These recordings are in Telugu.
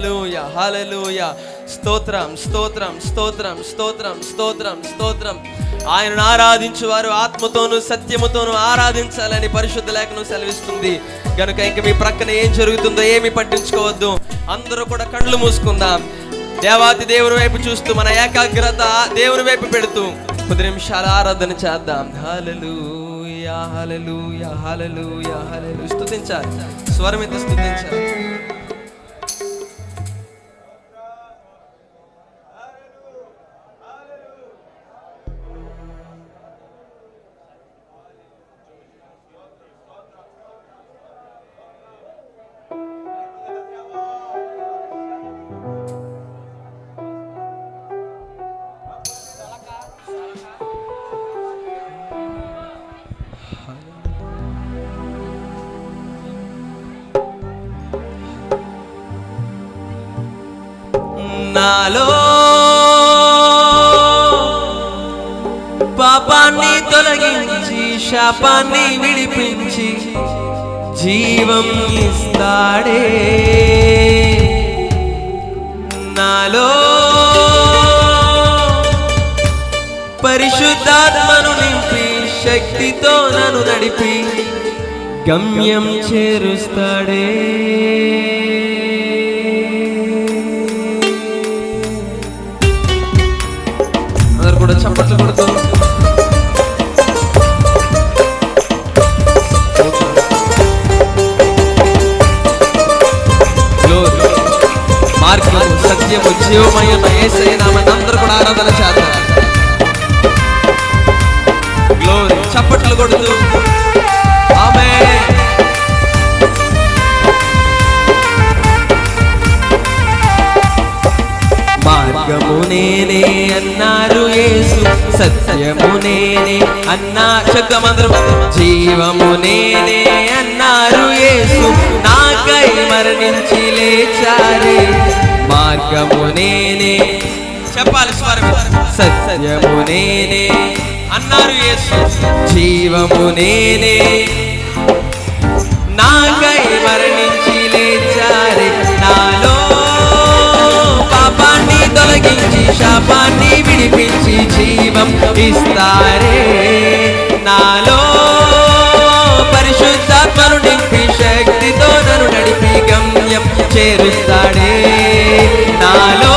హాలూయ స్తోత్రం స్తోత్రం స్తోత్రం స్తోత్రం స్తోత్రం స్తోత్రం. ఆయనను ఆరాధించు వారు ఆత్మతోను సత్యముతోను ఆరాధించాలని పరిశుద్ధ లేఖను సెలవిస్తుంది. కనుక ఇంక మీ ప్రక్కన ఏం జరుగుతుందో ఏమి పట్టించుకోవద్దు. అందరూ కూడా కళ్ళు మూసుకుందాం. దేవాతి దేవుని వైపు చూస్తూ మన ఏకాగ్రత దేవుని వైపు పెడుతూ. కొద్ది నిమిషాలు ఆరాధన చేద్దాం. హాలలు హల్లెలూయా హల్లెలూయా హల్లెలూయా స్తుతించాలి. స్వరం ఎత్తి స్తుతించాలి. తొలగించి శాపాన్ని విడిపించి జీవం ఇస్తాడే. నాలో పరిశుద్ధాత్మను నింపి శక్తితో నన్ను నడిపి గమ్యం చేరుస్తాడే. అందరు కూడా చప్పట్లు కొడుతూ మార్గము సత్యము జీవమై ఉన్న యేసయ్య నామమున అందరూ కూడా ఆరాధన చేద్దాం. గ్లోరీ చప్పట్లు కొడుతూ. ఆమేన్ మార్గము నేనే అన్నారు యేసు సత్యము నేనే అన్నా శబ్దమందరం జీవము నేనే నాకై మరణించి లేచారే మార్గము నేనే. చెప్పాలి స్వరం సత్యము నేనే. అన్నారు యేసు. జీవము నేనే. నాకై మరణించి లేచారే నాలో పాపాన్ని తొలగించి శాపాన్ని విడిపించి జీవం ఇస్తారే. నాలో చేరుస్తాడే. నాలో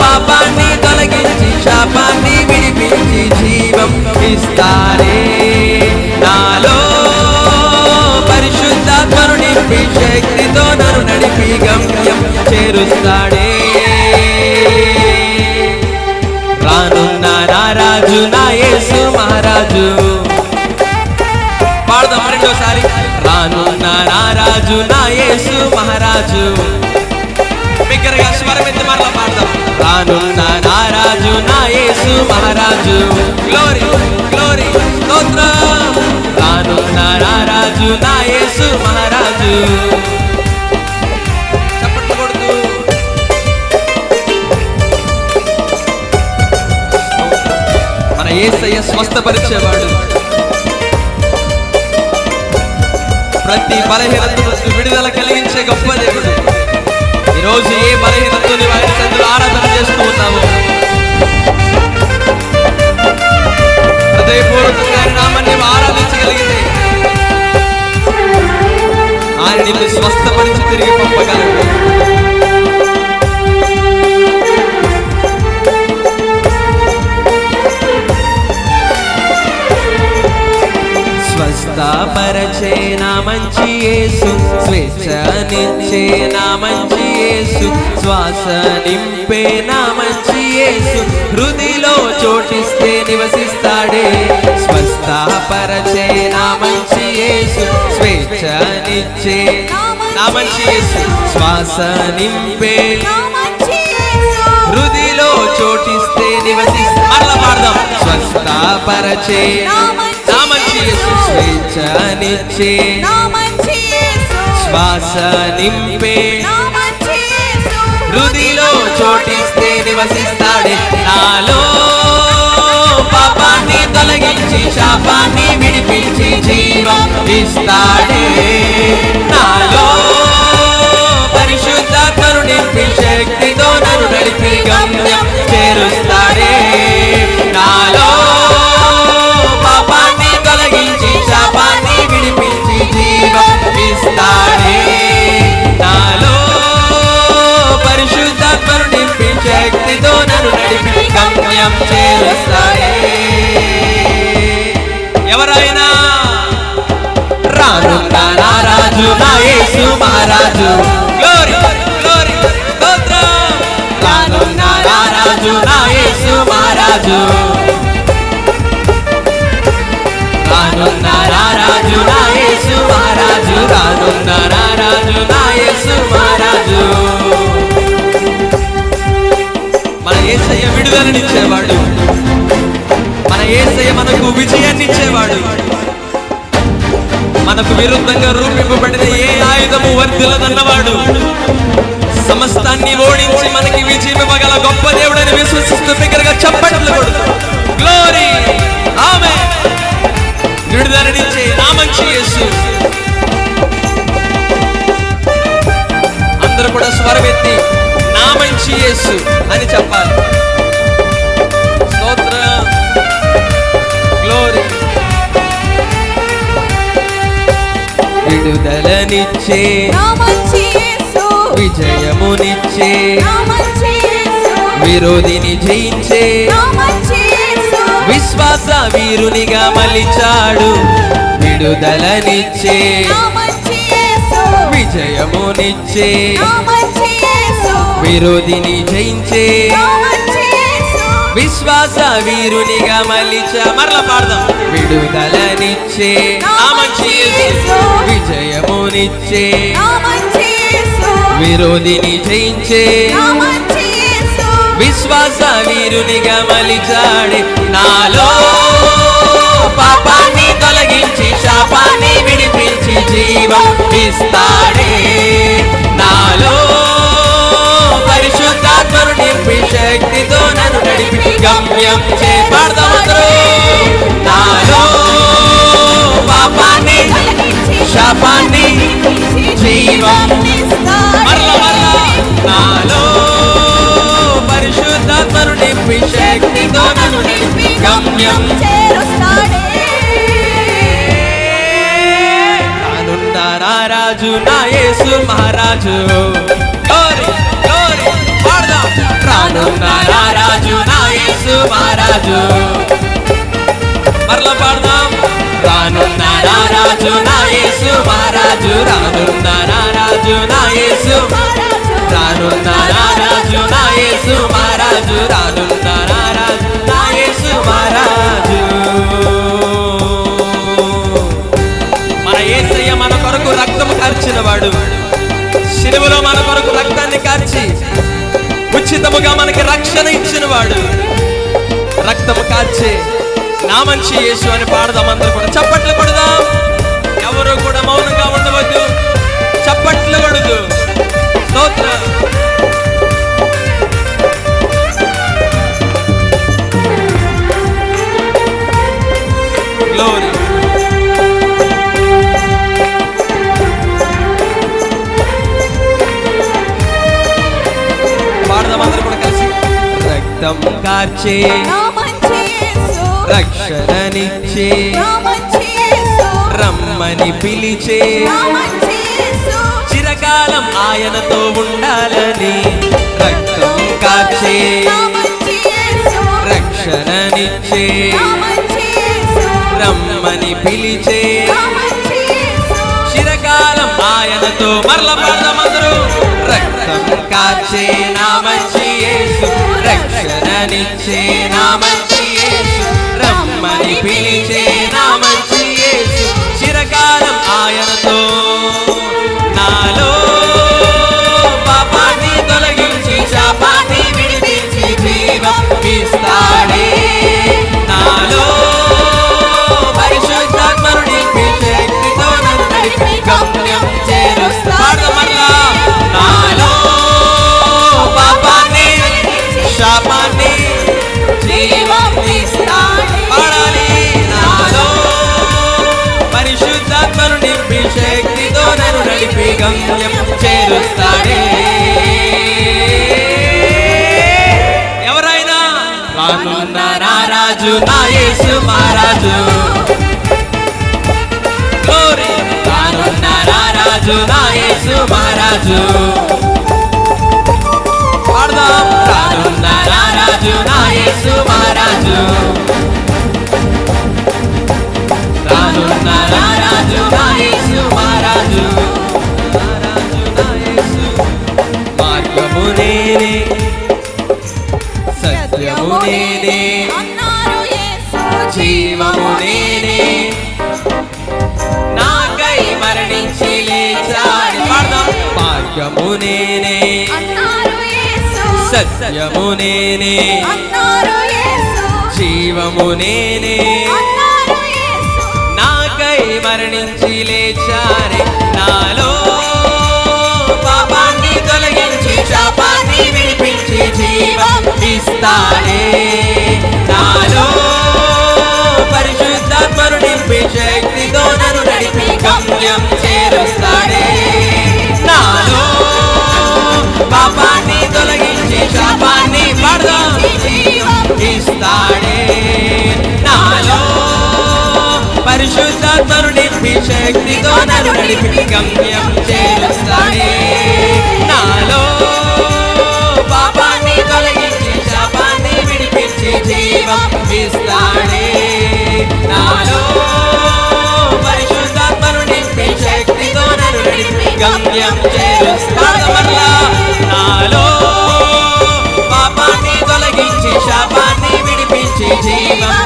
పాపాన్ని తొలగించి శాపాన్ని విడిపించి జీవం ఇస్తారే నాలో పరిశుద్ధాత్మను నింపి శక్తితో నన్ను నడిపి గమ్యం చేరుస్తాడు. మహారాజు నా యేసు మహారాజు. బిగ్గరగా స్వరమెత్తి మరలా పాడదాం. రానున్న నా రాజు నా యేసు మహారాజు. గ్లోరీ గ్లోరీ స్తోత్ర. రానున్న నా రాజు నా యేసు మహారాజు. మన ఏసయ్య స్వస్థపరిచేవాడు. ప్రతి బలహీనత నుంచి విడుదల కలిగించే గొప్ప దేవుడు. ఈరోజు ఏ బలహీనతతో నీవు ఆయన సన్నిధిలో ఆరాధన చేస్తూ ఉన్నాము. హృదయపూర్వకంగా ఆయన నామాన్ని ఆరాధించగలిగితే ఆయన నిన్ను స్వస్థపరిచి తిరిగి పంపగలడు. స్వస్థపరచే నా మంచి యేసు స్వేచ్ఛనిచ్చే నా మంచి యేసు శ్వాస నింపే నా మంచి యేసు హృదిలో చోటిస్తే నివసిస్తాడే. స్వస్థపరచే నా మంచి యేసు స్వేచ్ఛనిచ్చే నా మంచి యేసు శ్వాస నింపే హృదిలో చోటిస్తే నివసిస్తా. మరలా పాడదాం. స్వస్థపరచే స్వేచ్ఛనిచ్చే శ్వాస నింపే హృదిలో చోటిస్తే నివసిస్తాడే. నాలో పాపాన్ని తొలగించి శాపాన్ని విడిపించి జీవం ఇస్తాడే. నాలో పరిశుద్ధ నింపి శక్తితో నన్ను నడిపి గమ్యం చేరుస్తాడే. నాలో గమ్యం చేరుస్తాయి ఎవరైనా రాను రాజు నా యేసు మహారాజు. గ్లోరీ గ్లోరీ స్తోత్రం రాజు నా యేసు మహారాజు. రాజు నా యేసు మహారాజు. రాజు నా యేసు మహారాజు. మన విడుదలనిచ్చేవాడు. మన ఏసయ్య మనకు విజయాన్ని ఇచ్చేవాడు మనకు విరుద్ధంగా రూపింపబడిన ఏ ఆయుధము వర్ధిల్లదన్నవాడు. సమస్తాన్ని ఓడించి మనకి విజయం ఇవ్వగల గొప్ప దేవుడని విశ్వసిస్తూ దగ్గరగా చప్పట్లు గ్లోరీ ఆమె విడుదలనిచ్చే నామంచి యేసు. అందరూ కూడా స్వరమెత్తి నా మంచి యేసు అని చెప్పాలి. స్తోత్రం. గ్లోరీ విడుదలనిచ్చే విజయమునిచ్చే విరోధిని జయించే విశ్వాస వీరునిగా మలిచాడు. విడుదలనిచ్చే విజయమునిచ్చే విరోధిని జయించే విశ్వాస వీరునిగా మలిచ మరల పాడదాం. విడుదలనిచ్చే ఆ మంచి విజయమునిచ్చే విరోధిని జయించే విశ్వాస వీరునిగా మలిచాడే నాలో పాపాన్ని తొలగించి శాపాన్ని విడిపించి జీవం ఇస్తాడే. గమ్యం చేపడదాం నాలో పాపాన్ని శాపాన్ని జీవం నాలో పరిశుద్ధాత్మను నింపి శక్తితో నన్ను నింపి గమ్యం రాజు నా యేసు మహారాజు గ్లోరీ రాజు నా యేసు మహారాజు. మరలా పాడదాం. రానున్న రాజు నా యేసు మహారాజు. రానున్న రాజు నా యేసు. రానున్న రాజు నా యేసు మహారాజు. రానున్న రాజు నా యేసు మహారాజు. మన యేసయ్య మన కొరకు రక్తము కార్చిన వాడు. శిలువలో మన కొరకు రక్తాన్ని కార్చి ఉచితముగా మనకి రక్షణ ఇచ్చిన వాడు. రక్తము కార్చే నా మంచి యేసు అని పాడదాం అందరూ కూడా. చప్పట్లు కొడదాం. ఎవరు కూడా మౌనంగా ఉండవద్దు. చప్పట్లు కొడదు. స్తోత్రం. పాడదాం అందరూ కూడా కలిసి. రక్తం కార్చే రక్షణనిచ్చే రమ్మని పిలిచే. చిరకాలం ఆయనతో ఉండాలని రక్తం కాచే రక్షణనిచ్చే. రమ్మని పిలిచే. చిరకాలం ఆయనతో మరల పాడదాం రక్తం కాచే నా మంచి రక్షణనిచ్చే నా మంచి పిలిచే నా మంచి యేసు. చిరకాలం ఆయనతో గమ్యం చేరుస్తాడే ఎవరైనా? రానున్న రారాజు నా యేసు మహారాజు రానున్న రారాజు నా యేసు మహారాజు. పాడదాం. రానున్న రాజు నా యేసు మహారాజు. రానున్న రాజు నా యేసు సత్యము నేనే. జీవము నేనే. నాకై మరణించి లేచాడు. మార్గము నేనే. సత్యము నేనే. జీవము నేనే. నాకై మరణించి లేచారే. నాలో పాపాన్ని తొలగించి శాపాన్ని వినిపించి జీవం ఇస్తానే. నాలో పరిశుద్ధాత్మను నింపి శక్తితో నన్ను నడిపి గమ్యం చేరుస్తాడే. నాలో పాపాన్ని తొలగించి శాపాన్ని పడదాం ఇస్తాడే. నాలో పరిశుద్ధాత్మను నింపి శక్తితో నన్ను నడిపి గమ్యం చేరుస్తాడే. నాలో గమ్యం చేరుస్తామల్లా నాలో పాపాన్ని తొలగించి శాపాన్ని విడిపించి జీవం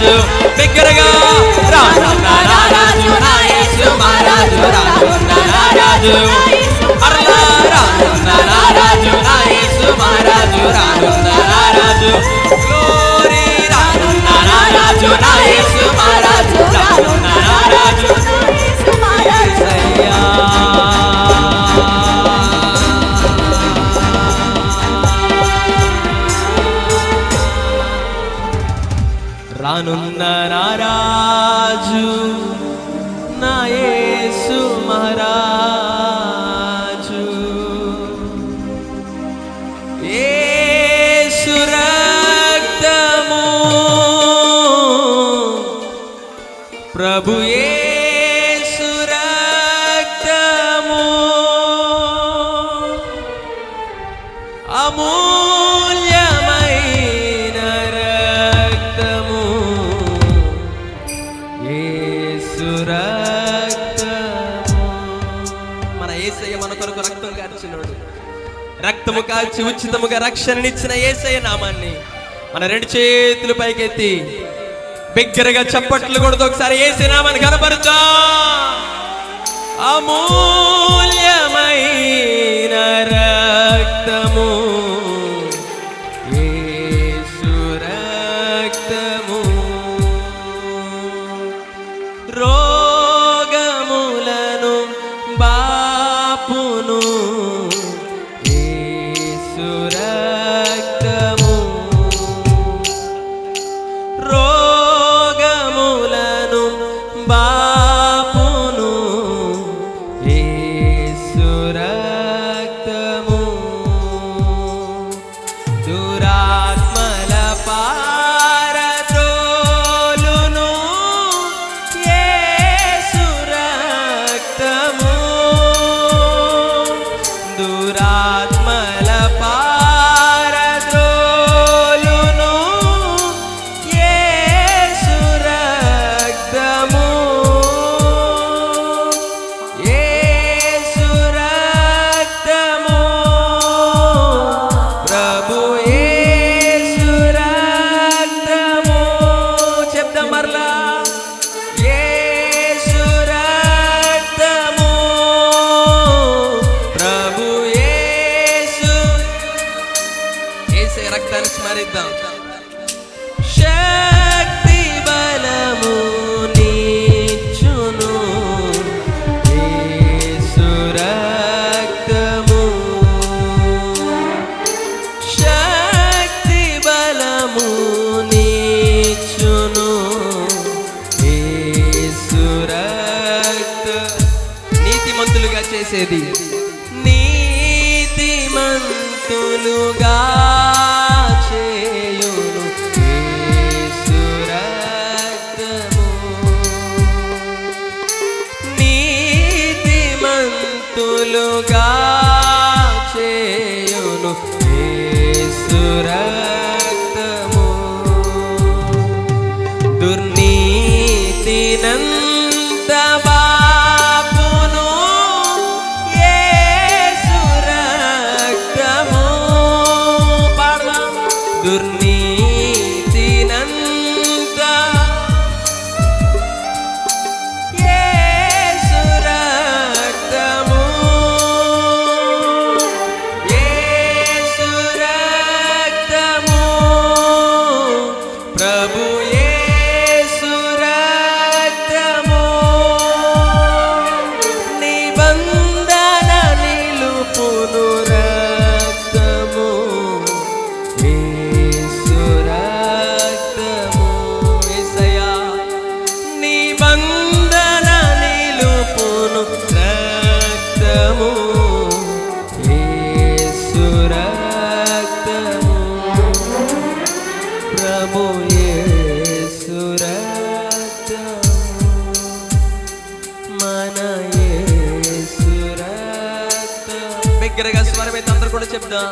రాజు బిగ్గరగా రాజు నా రాజు నా యేసు మహారాజు రానున్న నా రాజు అరలా రాజు రాజు రాజు రాజు గ్లోరీ రాజు రాజు రాజు రాజు రక్తము కాల్చి ఉచితముగా రక్షణనిచ్చిన ఏసయ నామాన్ని మన రెండు చేతులు పైకెత్తి బిగ్గరగా చప్పట్లు కొడుతూ ఒకసారి ఏసే నామాన్ని కనపరుచా. అమూల్యమైన రక్తము. ese día. Kurna చెప్దా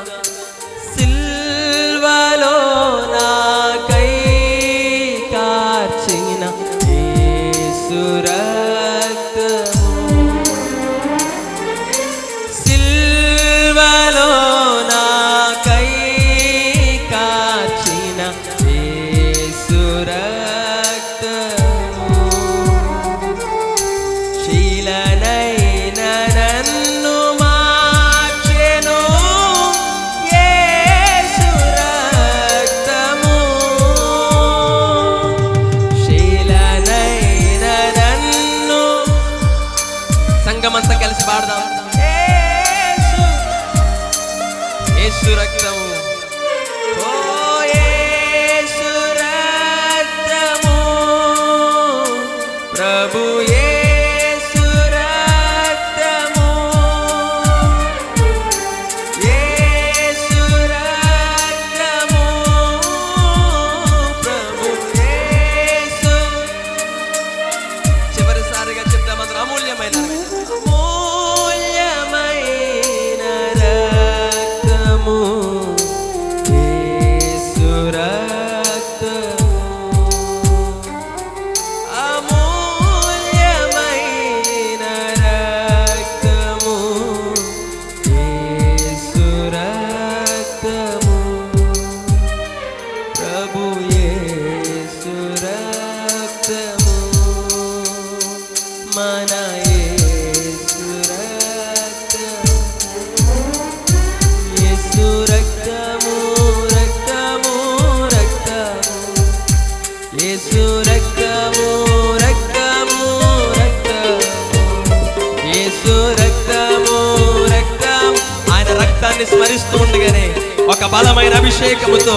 ఒక బలమైన అభిషేకముతో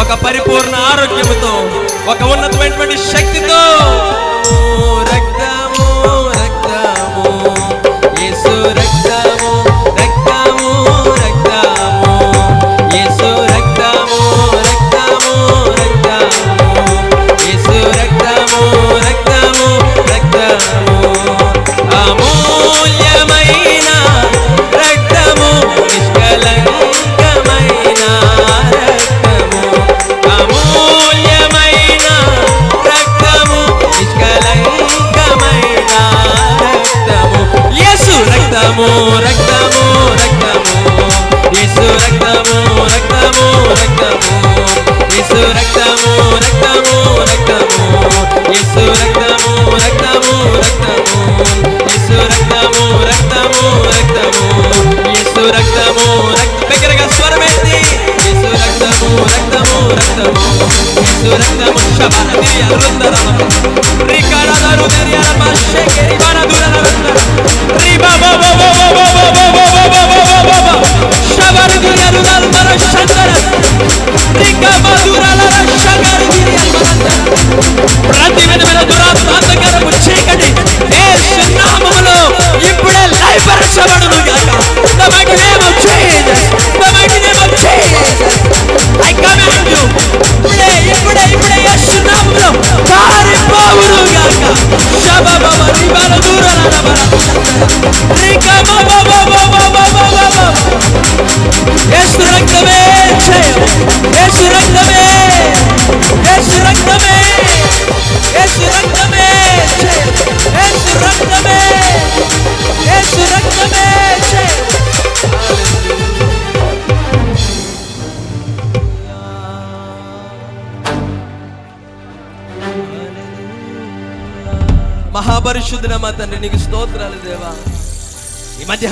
ఒక పరిపూర్ణ ఆరోగ్యముతో ఒక ఉన్నతమైనటువంటి శక్తితో. ఇప్పుడే లైఫ్ రక్షబడును గాక the might name of Jesus the might name ఈ మధ్య